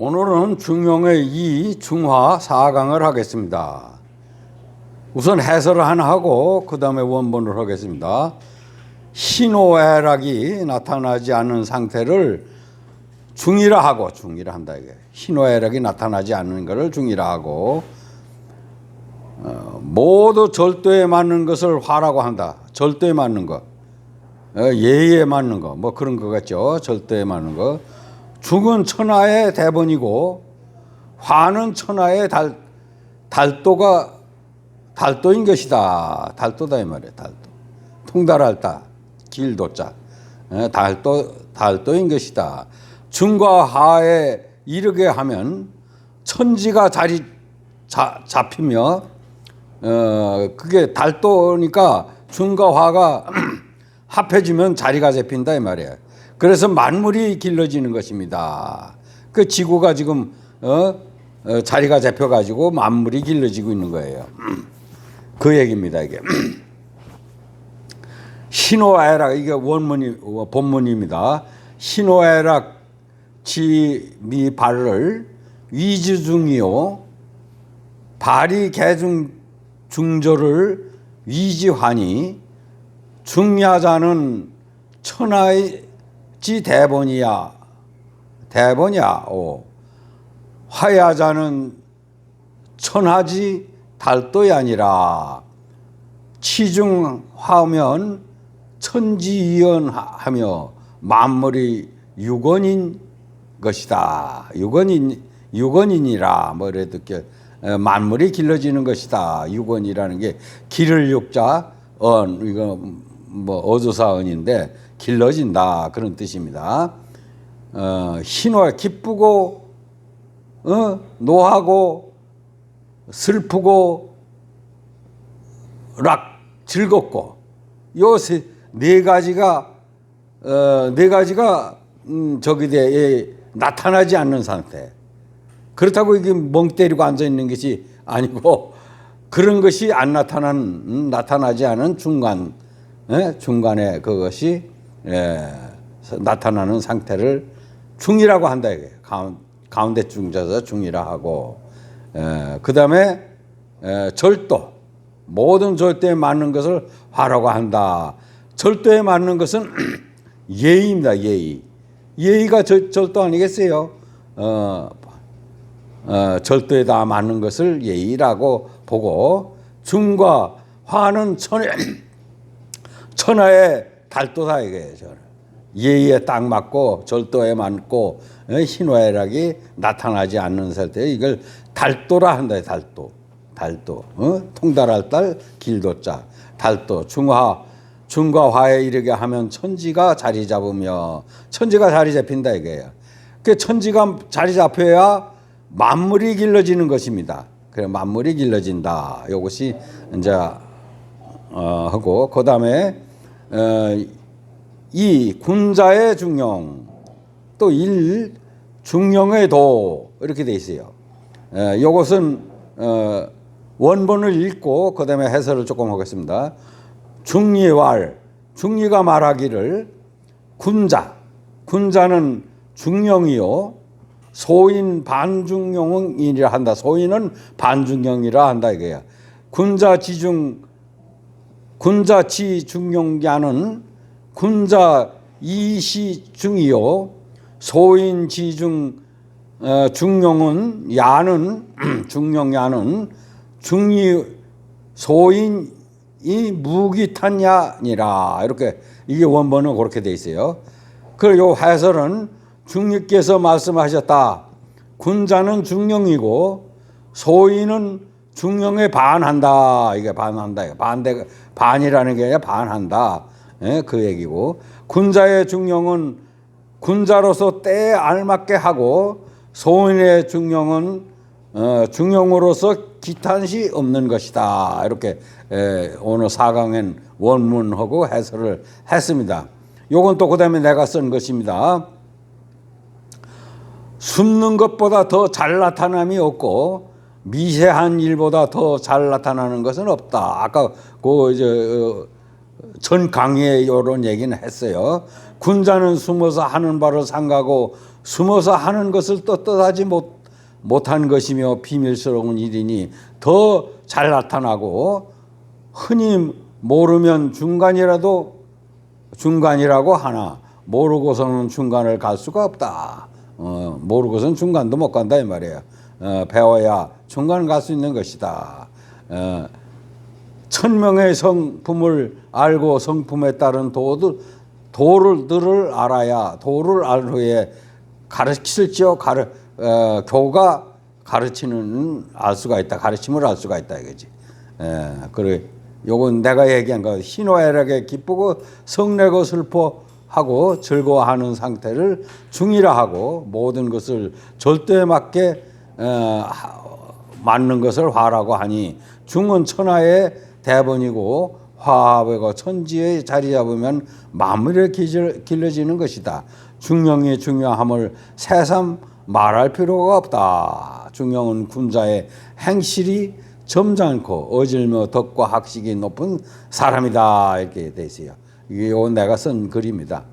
오늘은 중용의 이 중화 4강을 하겠습니다. 우선 해설을 하나 하고 그 다음에 원본을 하겠습니다. 신호애락이 나타나지 않는 상태를 중이라 하고 중이라 한다 이게 신호애락이 나타나지 않는 것을 중이라 하고 어, 모두 절도에 맞는 것을 화라고 한다. 절도에 맞는 것, 어, 예의에 맞는 것, 뭐 그런 것 같죠. 절도에 맞는 것. 죽은 천하의 대본이고 화는 천하의 달 달도가 달도인 것이다. 달도다 이 말이야. 달도. 통달할 다. 길도자. 에, 달도 달도인 것이다. 중과 하에 이르게 하면 천지가 자리 자, 잡히며 어 그게 달도니까 중과 화가 합해지면 자리가 잡힌다 이 말이에요. 그래서 만물이 길러지는 것입니다. 그 지구가 지금 어, 어 자리가 잡혀 가지고 만물이 길러지고 있는 거예요. 그 얘기입니다 이게. 신호애락 이게 원문이 본문입니다. 신호애락 지미 발을 위지중이요 발이 개중 중조를 위지하니 중야자는 천하의 지 대본이야 대본이야 오 화야자는 천하지 달도이 아니라 치중하면 천지이연하며 만물이 유건인 것이다. 유건인 유건이니라 뭐 이렇게 만물이 길러지는 것이다. 유건이라는 게 기를 육자 언 이거 뭐 어조사 언인데 길러진다 그런 뜻입니다. 어, 신화 기쁘고 어, 노하고 슬프고 락 즐겁고 요네 가지가 어, 네 가지가 음, 저기 대에 나타나지 않는 상태. 그렇다고 이게 멍 때리고 앉아 있는 것이 아니고 그런 것이 안 나타난 음, 나타나지 않은 중간 예? 중간에 그것이 예, 나타나는 상태를 중이라고 한다 이게 가운, 가운데 중자서 중이라 하고 예, 그 다음에 예, 절도 모든 절도에 맞는 것을 화라고 한다. 절도에 맞는 것은 예의입니다. 예의. 예의가 절, 절도 아니겠어요? 어, 어, 절도에 다 맞는 것을 예의라고 보고 중과 화는 천하, 천하의 달도다 이거예요. 저는. 예의에 딱 맞고 절도에 맞고 어, 신화애락이 나타나지 않는 상태 이걸 달도라 한다. 달도. 달도. 어? 통달할 딸 길도자. 달도. 중화 중과 화에 이르게 하면 천지가 자리 잡으며 천지가 자리 잡힌다 이거예요. 그 천지가 자리 잡혀야 만물이 길러지는 것입니다. 그래 만물이 길러진다. 이것이 이제 어, 하고 그 다음에 어, 이 군자의 중용 또 일 중용의 도 이렇게 돼 있어요. 에, 이것은 어, 원본을 읽고 그 다음에 해설을 조금 하겠습니다. 중리왈 중리가 말하기를 군자 군자는 중령이요 소인 반중령이라 한다. 소인은 반중령이라 한다 이거야. 군자 지중 군자 지중령자는 군자 이시 중이요 소인 지중 어, 중령은 야는 중령야는 중리 소인 이 무기탄야니라 이렇게 이게 원본은 그렇게 돼 있어요. 그리고 해설은 중리께서 말씀하셨다. 군자는 중령이고 소인은 중령에 반한다. 이게 반한다. 반대 반이라는 게 아니라 반한다. 예, 그 얘기고 군자의 중령은 군자로서 때에 알맞게 하고 소인의 중령은 어, 중령으로서 기탄시 없는 것이다. 이렇게 에, 오늘 사강엔 원문하고 해설을 했습니다. 요건 또 그다음에 내가 쓴 것입니다. 숨는 것보다 더 잘 나타남이 없고 미세한 일보다 더 잘 나타나는 것은 없다. 아까 그 이제 어, 전 강의에 이런 얘기는 했어요. 군자는 숨어서 하는 바를 상가고 숨어서 하는 것을 떳떳하지 못 못한 것이며 비밀스러운 일이니 더 잘 나타나고 흔히 모르면 중간이라도 중간이라고 하나 모르고서는 중간을 갈 수가 없다. 어, 모르고서는 중간도 못 간다 이 말이에요. 어, 배워야 중간 갈수 있는 것이다. 어, 천명의 성품을 알고 성품에 따른 도들 도를들을 알아야 도를 알 후에 가르칠지어 가르 어, 교가 가르치는 알 수가 있다. 가르침을 알 수가 있다 이거지. 예, 그래 요건 내가 얘기한 거 희노애락에 기쁘고 성내고 슬퍼하고 즐거워하는 상태를 중이라 하고 모든 것을 절대에 맞게 맞는 것을 화라고 하니 중은 천하의 대본이고 화합이고 천지에 자리 잡으면 기질- 길러지는 것이다. 중령의 중요함을 새삼 말할 필요가 없다. 중령은 군자의 행실이 점잖고 어질며 덕과 학식이 높은 사람이다 이렇게 돼 있어요. 이게 요 내가 쓴 글입니다.